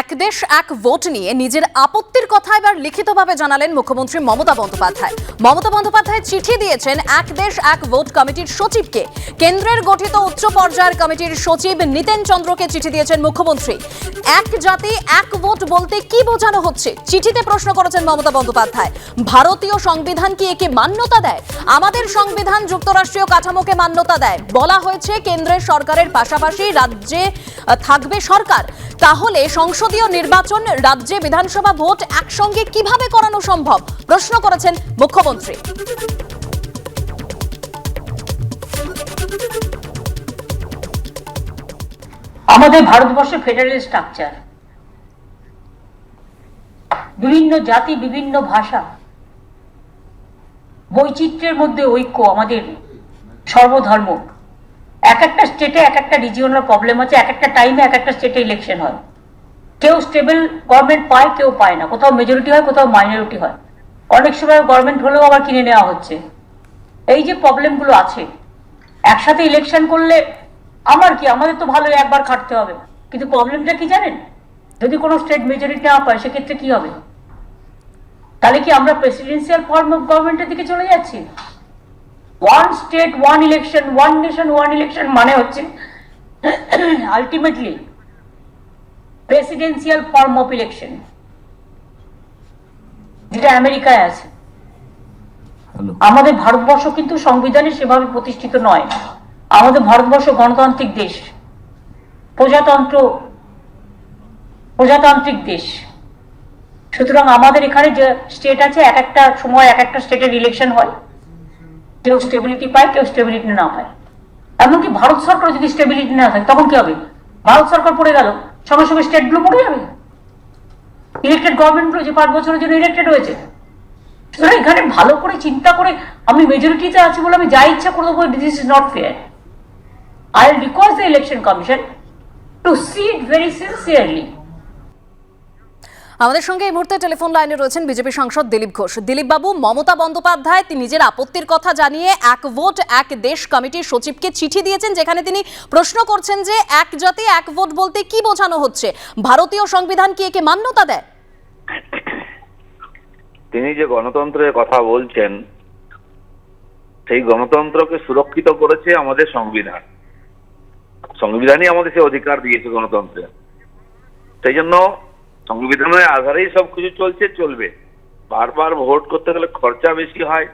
এক দেশ, এক ভোট নিয়ে নিজের আপত্তির কথা এবার লিখিতভাবে জানালেন মুখ্যমন্ত্রী মমতা বন্দ্যোপাধ্যায়। মমতা বন্দ্যোপাধ্যায় চিঠি দিয়েছেন এক দেশ, এক ভোট কমিটির সচিবকে। কেন্দ্রের গঠিত উচ্চ পর্যায়ের কমিটির সচিব নিতেন চন্দ্রকে চিঠি দিয়েছেন মুখ্যমন্ত্রী। এক জাতি, এক ভোট বলতে কি বোঝানো হচ্ছে? চিঠিতে প্রশ্ন করেছেন মমতা বন্দ্যোপাধ্যায়। ভারতীয় সংবিধান কি একে মান্যতা দেয়? আমাদের সংবিধান যুক্তরাষ্ট্রীয় কাঠামোকে মান্যতা দেয়। বলা হয়েছে, কেন্দ্রের সরকারের পাশাপাশি রাজ্যে থাকবে সরকার। তাহলে সংসদীয় নির্বাচন, রাজ্যে বিধানসভা ভোট একসঙ্গে কীভাবে করানো সম্ভব? প্রশ্ন করেছেন মুখ্যমন্ত্রী। আমাদের ভারতবর্ষের ফেডারেল স্ট্রাকচার বিভিন্ন জাতি, বিভিন্ন ভাষা। বৈচিত্র্যের মধ্যে ঐক্য আমাদের সর্বধর্ম। এক একটা স্টেটে এক একটা রিজিওনাল প্রবলেম আছে, এক একটা টাইমে এক একটা স্টেটে ইলেকশন হয়। কেউ স্টেবল গভর্নমেন্ট পায়, কেউ পায় না। কোথাও মেজরিটি হয়, কোথাও মাইনরিটি হয়। অনেক সময় গভর্নমেন্ট হলেও আবার কিনে নেওয়া হচ্ছে। এই যে প্রবলেমগুলো আছে, একসাথে ইলেকশন করলে আমার কি? আমাদের তো ভালো একবার খাটতে হবে। কিন্তু প্রবলেমটা কি জানেন? যদি কোনো স্টেট মেজরিটি না পায়, সেক্ষেত্রে কি হবে? তাহলে কি আমরা প্রেসিডেন্সিয়াল ফর্ম অফ গভর্নমেন্টের দিকে চলে যাচ্ছি? One state one election one nation one election মানে হচ্ছে ultimately presidential form of election যেটা আমেরিকায় আছে। আমাদের ভারতবর্ষ কিন্তু সংবিধানে সেভাবে প্রতিষ্ঠিত নয়। আমাদের ভারতবর্ষ গণতান্ত্রিক দেশ প্রজাতন্ত্র প্রজাতান্ত্রিক দেশ। সুতরাং আমাদের এখানে যে স্টেট আছে এক একটা সময় এক একটা স্টেটের ইলেকশন হয়। কেউ স্টেবিলিটি পায় কেউ স্টেবিলিটি না পায়। এমনকি ভারত সরকার যদি স্টেবিলিটি না থাকে তখন কি হবে? ভারত সরকার পড়ে গেল। সঙ্গে সঙ্গে স্টেটগুলো পড়ে যাবে? ইলেক্টেড গভর্নমেন্টগুলো যে পাঁচ বছরের জন্য ইলেক্টেড হয়েছে। সুতরাং এখানে ভালো করে চিন্তা করে আমি মেজরিটিতে আছি বলে আমি যা ইচ্ছা করে দেবো this is not fair I request the election commission to see it very sincerely আমাদের সঙ্গে এই মুহূর্তে টেলিফোন লাইনে রয়েছেন বিজেপি সাংসদ দিলীপ ঘোষ। দিলীপ বাবু মমতা বন্দ্যোপাধ্যায়, তিনি নিজের আপত্তির কথা জানিয়ে এক ভোট, এক দেশ কমিটির সচিবকে চিঠি দিয়েছেন, যেখানে তিনি প্রশ্ন করছেন যে এক জাতি, এক ভোট বলতে কি বোঝানো হচ্ছে? ভারতীয় সংবিধান কি একে মান্যতা দেয়? তিনি যে গণতন্ত্রের কথা বলছেন, সেই গণতন্ত্রকে সুরক্ষিত করেছে আমাদের সংবিধান। সংবিধানই আমাদের সে অধিকার দিয়েছে গণতন্ত্রে। সেই জন্য সংবিধানের আধারেই সব কিছু চলছে, চলবে। বারবার ভোট করতে গেলে খরচা বেশি হয়।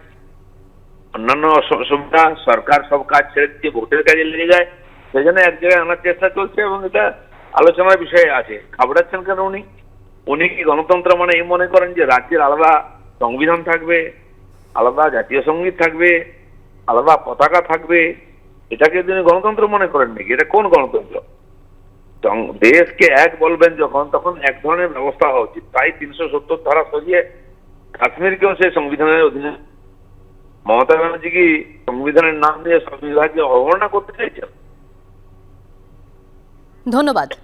অন্যান্য অসু- অসুবিধা, সরকার সব কাজ ছেড়ে দিয়ে ভোটের কাজে লেগে যায়। সেই জন্য এক জায়গায় আনার চেষ্টা চলছে এবং এটা আলোচনার বিষয়ে আছে। ঘাবড়াচ্ছেন কেন উনি? উনি কি গণতন্ত্র মানে এই মনে করেন যে রাজ্যের আলাদা সংবিধান থাকবে, আলাদা জাতীয় সংগীত থাকবে, আলাদা পতাকা থাকবে? এটাকে তিনি গণতন্ত্র মনে করেন নাকি? এটা কোন গণতন্ত্র? দেশকে এক বলবেন যখন, তখন এক ধরনের ব্যবস্থা হওয়া উচিত। তাই তিনশো সত্তর ধারা সরিয়ে কাশ্মীরকেও সেই সংবিধানের অধীনে মমতা ব্যানার্জি কি সংবিধানের নাম দিয়ে সংবিধানকে অবমাননা করতে চাইছেন। ধন্যবাদ।